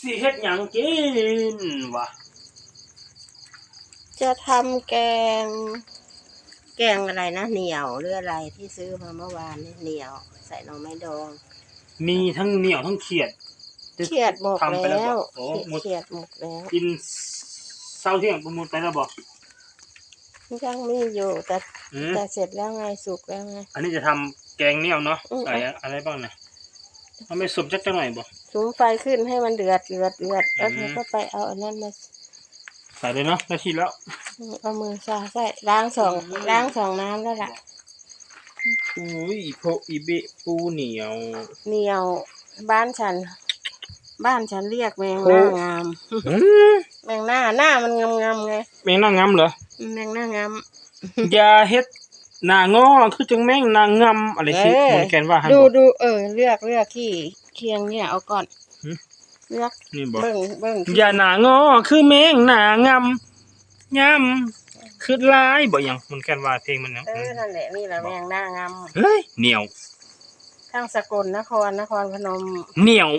สิเฮ็ดหยังกินวะจะทำแกง แกงอะไรนะเหนียวหรืออะไรที่ซื้อมาเมื่อวานนี่เหนียว ใส่หน่อไม้ดอง มีทั้งเหนียวทั้งเขียดเขียดหมกทำไปแล้แล้ววบ่โอ้หมดเขียดหมกแล้วกินเศร้าเที่ยงประมูลไปแล้วบ่ยังมีอยู่แต่อืมแต่เสร็จแล้วไงสุกแล้วไง อันนี้จะทำแกงเหนียวเนาะอืม ใส่อะไรบ้างนะเอาไม่สุบจักจังหน่อยบ่ สูงไฟขึ้นให้มันเดือดเดือดเดือดแล้วอืเธมอก็ไปเอาอันนั้นมาใส่เลยเนาะได้ทีแล้วเอามือสาใส่ล้างสองอืมล้างสองน้ำแล้วล่ะอุ้ยโพอีเบะปูเหนียว เหนียว บ้านฉัน บ้านฉันเรียกแมงโอ้หน้างามอืมแมงหน้าหน้ามันงามงามๆไงแมงนางงำเหรอแมงหน้างามอย่าเฮ็ดหน้างอคือจังแมงนางงำอะไรที่เออเหมือนกันว่าหั่นดูบ่ดูเออเลือกเลือกที่ เคียงเนี่ยเอาก่อนหืมเลือกนี่บ่เบิ่งเบิ่งที่อย่าหน้างอคือแมงหน้างำยำคือลายบ่หยังมันกันว่าเพลงมันหยังเออนั่นแหละนี่แหละแมงหน้างามเฮ้ยเหนียวทั้งสกลนครนครพนมเหนียว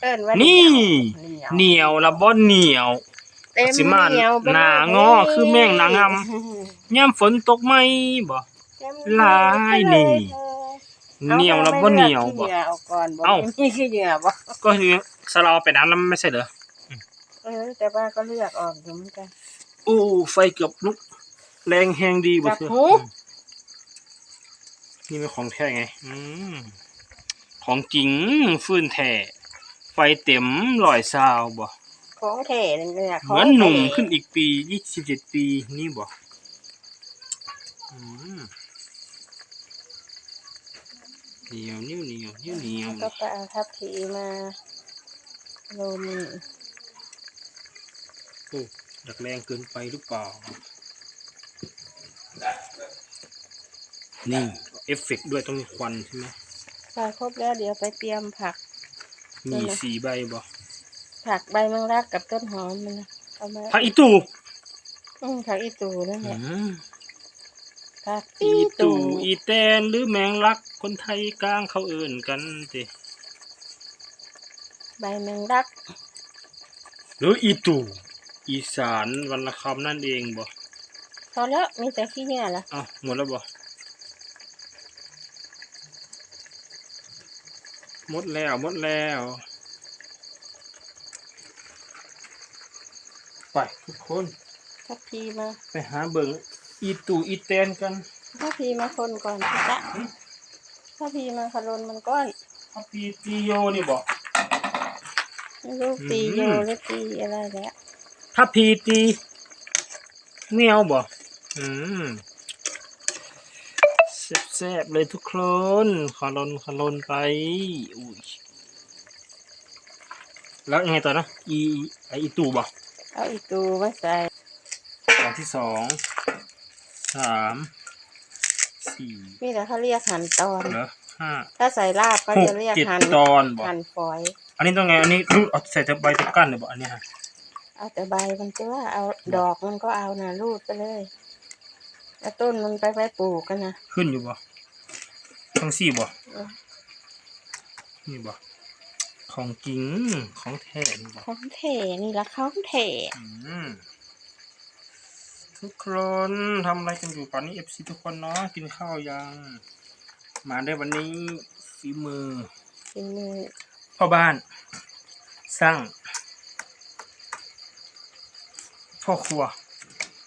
เอิ้นว่านี่ เหนียวเหนียวละบ่เหนียว เต็มสิมาเหนียวไปเลยหน้างอคือแมงหน้างามยามฝนตกไหมบ่ เต็มหลายนี่ เหนียวละบ่เหนียวบ่เอาขี้เหงื่อเอาก่อนบ่เอ้า มีขี้เหงื่อบ่ก็คือสลาไปน้ำแล้วไม่ใช่เหรอเออแต่ว่าก็เลือกออกอยู่เหมือนกัน โอ้ไฟเกือบลุก แรงแหงดีบ่จับเชื่อหูนี่เป็นของแท้ไง อืมของจริงฟื้นแท้ไฟเต็มร้อยซาวบ่ ของแท้นี่เนี่ยเหมือนหนุ่มขึ้นอีกปี ยี่สิบเจ็ดปีนี่บ่อืม เหนียวนิ้วเหนียวนิ้วเหนียวก็ไปเอาทับทีมาโรนีโอ้ดักแรงเกินไปหรือเปล่า นี่เอฟเฟกต์ด้วยต้องมีควันใช่ไหมใส่ครบแล้วเดี๋ยวไปเตรียมผัก มีสีใบบ่ผักใบมังลักกับต้นหอมมันนะเอามาผักอีตูอืมผักอีตูนั่นแหละ มผักอีอีตูตูอีแตนหรือแมงลัก คนไทยกลางเขาเอิ่นกันติใบแมงลัก หรืออีตูอีสานวรรณคำนั่นเองบ่พอแล้วมีแต่ขี้เหงื่อละอ้าวหมดแล้วบ่หมดแล้วหมดแล้ว ไปทุกคน ทับพีมา ไปหาเบิ่ง อีตูอีแตนกันทับพีมาคนก่อนสิจ๊ะทับพีมาขลนมันก้อนถ้าปีตีโยนี่บ่ไม่รู้ตีอืมโยหรือตีอะไรแล้วถ้าพีตีเนียวบ่อืมแซ่บๆเลยทุกคนขอลนขอลนไปอุ้ยแล้วยังไงต่อนะอีไออีตูบ่เอาอีตูมาใส่อันที่สอง สามสี่นี่แหละเขาเรียกหั่นตอน เหรอห้า ถ้าใส่ลาบก็หกจะเรียกเจ็ดหั่นตอนบ่หั่นฝอย อันนี้ต้องไง อันนี้รูดเอาใส่แต่ใบตะกั้นเลยบ่อันนี้ฮะเอาแต่ใบมันจะว่าเอาดอกมันก็เอานะรูดไปเลยแล้วต้นมันไปไปปลูกกันนะ ขึ้นอยู่บ่ทั้งสี่บ่เออ นี่บ่ของจริงของแท้นี่บ่ของเถนี่ละของเถอืม ทุกคนทำอะไรกันอยู่ตอนนี้เอฟซีทุกคนเนาะกินข้าวยัง มาได้วันนี้ฝีมือฝีมือพ่อบ้าน สร้างพ่อครัว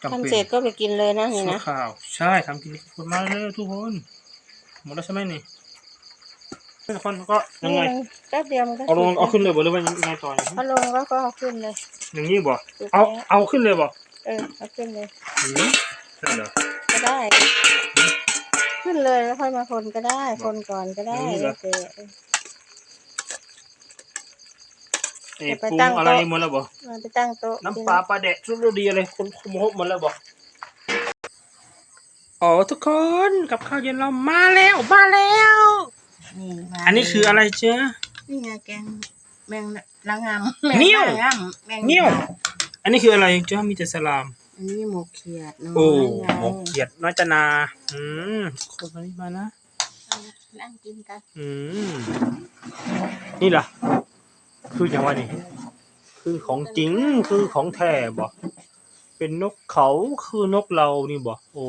จำทำเป็นเสร็จก็ไปกินเลยนะนี่ชั่วนะข่าวใช่ทำกินทุกคนมาเลยทุกคนหมดแล้วใช่ไหมนี่ทุกคนก็ยังไงแป๊บเดียวมันก็เอาลงสุกเอาขึ้นเลยบ่หรือว่ายังไงต่อเนี่ยเอาลงแล้วก็เอาขึ้นเลยอย่างนี้บ่สุกเอาแล้วเอาขึ้นเลยบ่ เออเอาขึ้นเลยอืมใช่เหรอ ก็ได้ ขึ้นเลยแล้วค่อยมาคนก็ได้ คนก่อนก็ได้อย่างนี้เหรอโอเคเออเอ้จะไปปรุงตั้งอะไรโต๊ะหมดแล้วบ่มาไปตั้งโต๊ะน้ำปลาปลาแดกชุดรดีอะไรคนคุมหกหมดแล้วบ่อ๋อทุกคนกับข้าวเย็นเรามาแล้วมาแล้ว นี่มาอันนี้คืออะไรเจ้านี่ไงแกงแมงละงำแมงเงี้ยวละงำแมงเงี้ยว อันนี้คืออะไรเจ้ามีแต่สลาม อันนี้หมกเขียดน้อยโอ้หมกเขียดน้อยจนา อืมคนนี้มานะนั่งกินกันอืมนี่ล่ะ คืออย่างว่านี่ คือของจริงคือของแท้บ่เป็นนกเขาคือนกเรานี่บ่โอ้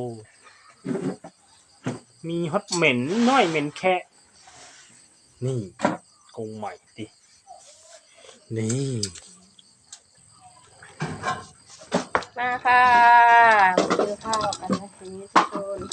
มีฮอตเหม็นน้อยเหม็นแค่ นี่กงใหม่ดินี่ มาค่ะมากิข้าวกันนะทีนี้ทุกน